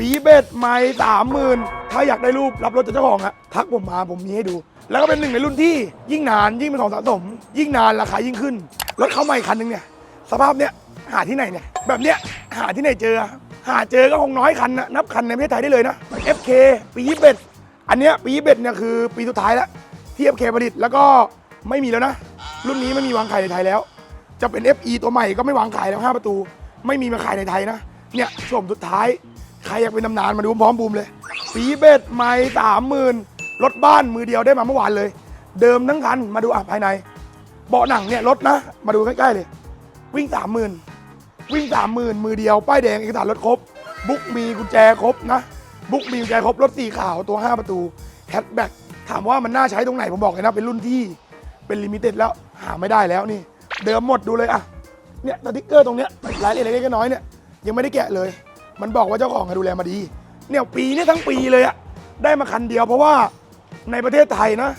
ปีเบ็ดไม่สามหมื่นถ้าอยากได้รูปรับรถจากเจ้าของอะทักผมมาผมมีให้ดู แล้วก็เป็นหนึ่งในรุ่นที่ยิ่งนานยิ่งเป็นของสะสม ยิ่งนานราคายิ่งขึ้นรถเข้ามาอีกคันนึงเนี่ยสภาพเนี้ยหาที่ไหนเนี่ยแบบเนี้ยหาที่ไหนเจอ หาเจอก็คงน้อยคันนะนับคันในประเทศไทยได้เลยนะ FK ปีเบ็ดอันเนี้ยปีเบ็ดเนี่ยคือปีสุดท้ายแล้วที่ FK ผลิตแล้วก็ไม่มีแล้วนะ รุ่นนี้ไม่มีวางขายในไทยแล้ว จะเป็น FE ตัวใหม่ก็ไม่วางขายแล้ว 5 ประตู ไม่มีมาขายในไทยนะ เนี่ยช่วงสุดท้าย ใครอยากเป็นตำนานมาดูพร้อมบูมเลยปีเบ็ดไม่สามหมื่นรถบ้านมือเดียวได้มาเมื่อวานเลย เดิมทั้งคันมาดูอะภายใน เบาะหนังเนี่ยรถนะ มาดูใกล้ๆเลย วิ่งสามหมื่นวิ่งสามหมื่นมือเดียว ป้ายแดงเอกสารรถครบ บุ๊กมีกุญแจครบนะ บุ๊กมีกุญแจครบรถสีขาวตัว 5 ประตูแฮชแบ็กถามว่ามันน่าใช้ตรงไหนผมบอกเลยนะ เป็นรุ่นที่เป็นลิมิเต็ดแล้วหาไม่ได้แล้วนี่ เดิมหมดดูเลยอะเนี่ยสติ๊กเกอร์ตรงเนี้ยรายละเอียดเล็กๆน้อยๆเนี่ยยังไม่ได้แกะเลย มันบอกว่าเจ้าของอะดูแลมาดี เนี่ยปีนี้ทั้งปีเลยอะได้มาคันเดียวเพราะว่าในประเทศไทยนะ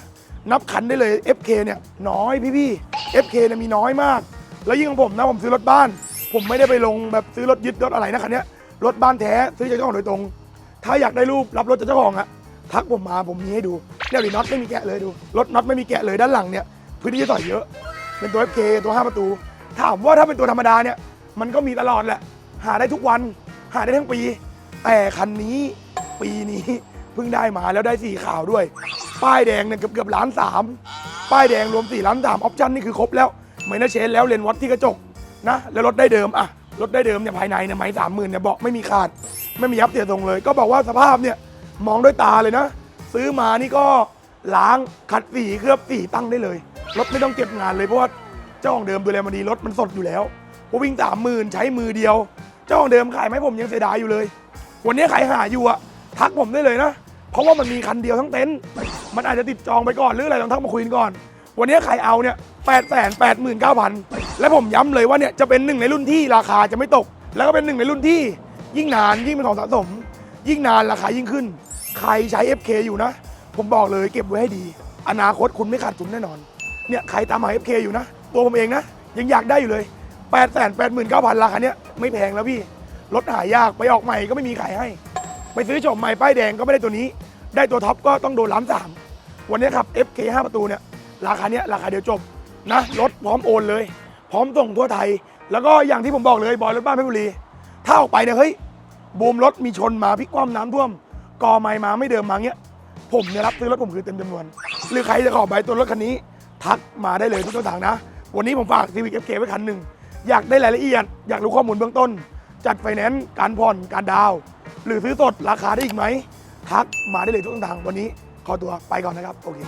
นับคันได้เลย FK เนี่ยน้อยพี่ๆ FK เนี่ยมีน้อยมาก แล้วยิ่งของผมนะผมซื้อรถบ้าน ผมไม่ได้ไปลงแบบซื้อรถยึดรถอะไรนะคันเนี้ยรถบ้านแท้ซื้อจากเจ้าของโดยตรง ถ้าอยากได้รูปรับรถจากเจ้าของอะทักผมมาผมมีให้ดูเนี่ยดิน็อตไม่มีแกะเลยดูรถน็อตไม่มีแกะเลยด้านหลังเนี่ยพื้นที่จะต่อยเยอะ เป็นตัว FK ตัว 5 ประตู ถามว่าถ้าเป็นตัวธรรมดาเนี่ยมันก็มีตลอดแหละหาได้ทุกวัน หาได้ทั้งปี แต่คันนี้ปีนี้เพิ่งได้มาแล้วได้สีขาวด้วย ป้ายแดงเนี่ยเกือบเกือบล้านสามป้ายแดงรวมสี่ล้านสามออปชั่นนี่คือครบแล้วเหมือนเชนแล้วเลนวัดที่กระจกนะแล้วรถได้เดิมอะรถได้เดิมเนี่ยภายในเนี่ยไม้สามหมื่นเนี่ยเบาะไม่มีขาด ไม่มียับเสียทรงเลย ก็บอกว่าสภาพเนี่ยมองด้วยตาเลยนะ ซื้อมานี่ก็ล้างขัดสีเคลือบสีตั้งได้เลย รถไม่ต้องเก็บงานเลยเพราะว่าเจ้าของเดิมดูแลมาดีรถมันสดอยู่แล้วพอวิ่งสามหมื่นใช้มือเดียว จ้าของเดิมขายไหมผมยังเสียดายอยู่เลย วันนี้ขายหาอยู่อะทักผมได้เลยนะ เพราะว่ามันมีคันเดียวทั้งเต็นท์มันอาจจะติดจองไปก่อนหรืออะไรลองทักมาคุยกันก่อน วันนี้ใครเอาเนี่ยแปดแสนแปดหมื่นเก้าพันและผมย้ำเลยว่าเนี่ยจะเป็นหนึ่งในรุ่นที่ราคาจะไม่ตก แล้วก็เป็นหนึ่งในรุ่นที่ยิ่งนานยิ่งเป็นของสะสม ยิ่งนานราคายิ่งขึ้น ใครใช้ FK อยู่นะ ผมบอกเลยเก็บไว้ให้ดี อนาคตคุณไม่ขาดทุนแน่นอนเนี่ยใครตามหา FK อยู่นะ ตัวผมเองนะยังอยากได้อยู่เลย 8 8 9 0 0 0ราคาเนี้ยไม่แพงแล้วพี่ รถหายากไปออกใหม่ก็ไม่มีขายให้ ไปซื้อโฉมใหม่ป้ายแดงก็ไม่ได้ตัวนี้ ได้ตัวท็อปก็ต้องโดนล้านสามวันนี้ครับ FK 5 ประตูเนี่ยราคาเนี้ยราคาเดียวจบนะรถพร้อมโอนเลย พร้อมส่งทั่วไทย แล้วก็อย่างที่ผมบอกเลยบอยรถบ้านเพชรบุรีถ้าออกไปเนี่ยเฮ้ยบูมรถมีชนมาพิกคว่ำน้ำท่วม กอไม้มาไม่เดิมมาเงี้ยผมเนี่ยรับซื้อรถผมคือเต็มจำนวน หรือใครจะขอใบตัวรถคันนี้ ทักมาได้เลยทุกช่องทางนะ วันนี้ผมฝาก Civic FK ไว้คันหนึ่ง อยากได้รายละเอียด อยากรู้ข้อมูลเบื้องต้น จัดไฟแนนซ์การผ่อนการดาว หรือซื้อสดราคาได้อีกไหมทักมาได้เลยทุกช่องทางวันนี้ขอตัวไปก่อนนะครับ โอเค